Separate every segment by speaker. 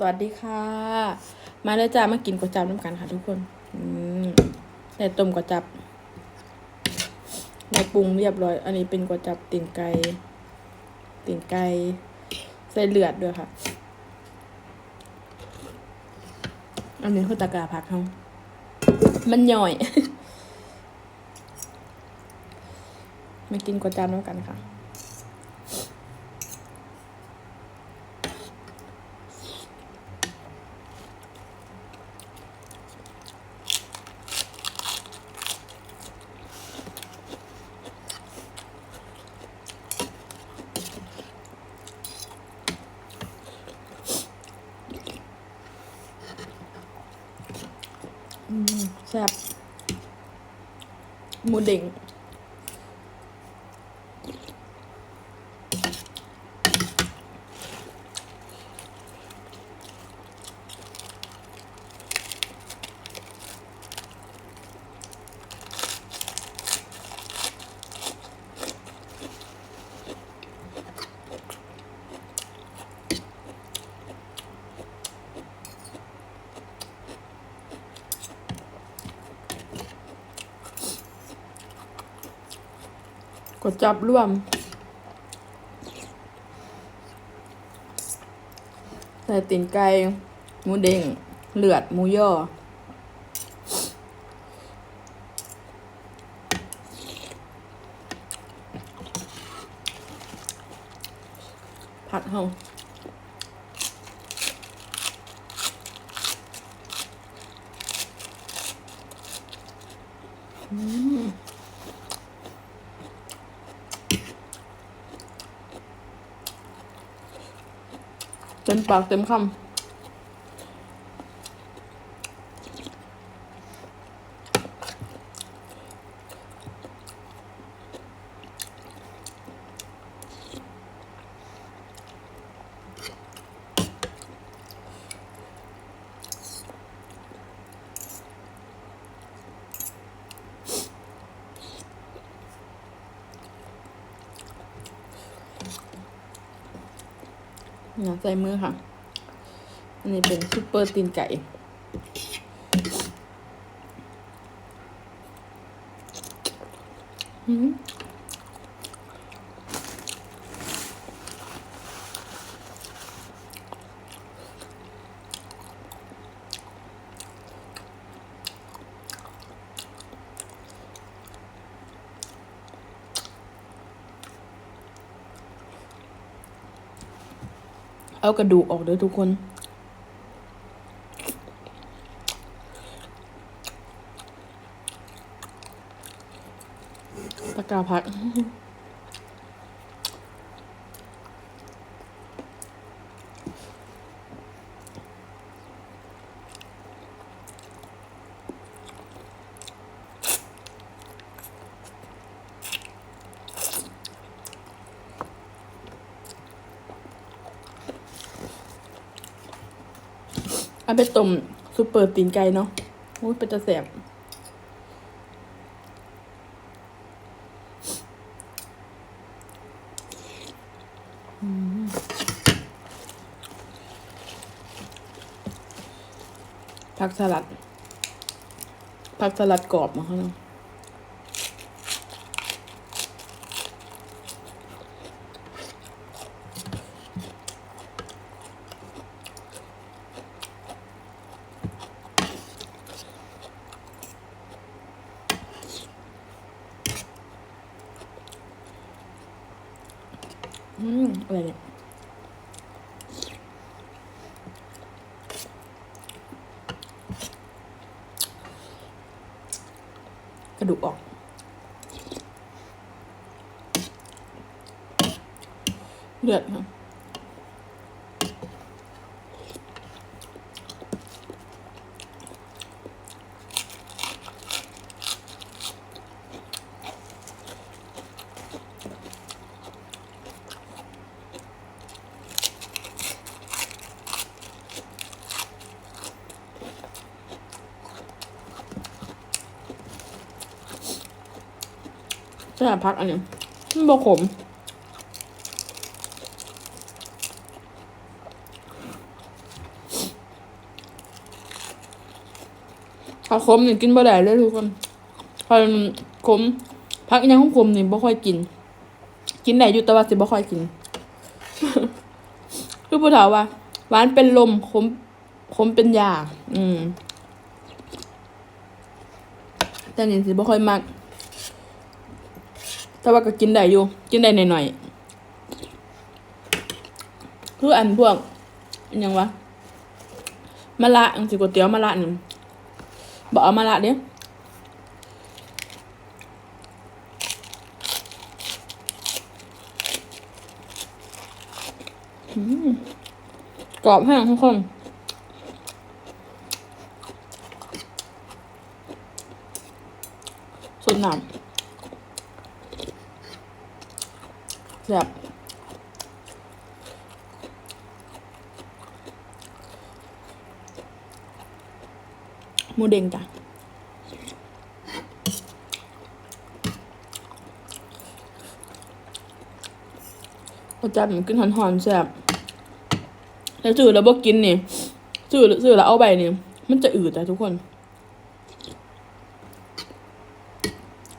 Speaker 1: สวัสดีค่ะ มาเลยจ้ามากินก๋วยจั๊บน้ำกันค่ะทุกคนอืมแต่ต้มก๋วยจั๊บในปรุงเรียบร้อย อันนี้เป็นก๋วยจั๊บตีนไก่ตีนไก่ใส่เลือดด้วยค่ะ อันนี้คือตะก้าผักเขามันย่อยมากินก๋วยจั๊บน้ำกันค่ะ อืม แซ่บหมูเด้ง ดจับร่วม ใส่ตีนไก่ หมูเด้ง เลือด หมูย่อ ผัดเฮาอืม เต็มปากเต็มคำ อย่าใส่มือค่ะ อันนี้เป็นซุปเปอร์ตีนไก่อืม เอากระดูกออกเด้อทุกคน ตะกร้าพัก เอาไปต้มซุปเปอร์ตีนไก่เนาะอุ้ยเป็นจะแสบผักสลัดผักสลัดกรอบมาเขาเนาะ อะไรเนี่ยกระดูกออก เลือดนะ สลัพักอันนี้มันบขมถ้าขมเนี่ยกินบะแดดเลยทุกคนพอขมผักยังขมเนี่ยบ่ค่อยกิน กินได้อยู่ตะวันสิบ่ค่อยกินคือผู้ถาว่าหวานเป็นลมขมขมเป็นยา อืมแต่เนี่ยสิบ่ค่อยมาก แต่ว่าก็กินได้อยู่ กินได้หน่อยๆคืออันพวกอันหยังวะมะละอังสิก๋วยเตี๋ยวมะละนี่บอกเอามะละเด้กรอบแห้งทุกคนสุดหนำ แซ่บหมูเด้งจ้ะอาจารย์มันกินหอนแซ่บแต่จืดแล้วบ่กินนี่จืดจืดแล้วเอาไปนี่มันจะอืดแต่ทุกคน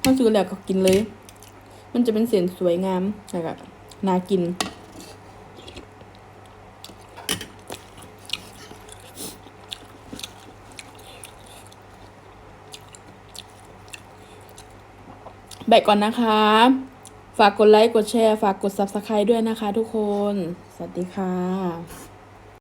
Speaker 1: ถ้าซื้อแล้วก็กินเลย มันจะเป็นเสียงสวยงามแล้วก็น่ากิน แบกก่อนนะคะ ฝากกดไลค์ กดแชร์ ฝากกด subscribe ด้วยนะคะทุกคน สวัสดีค่ะ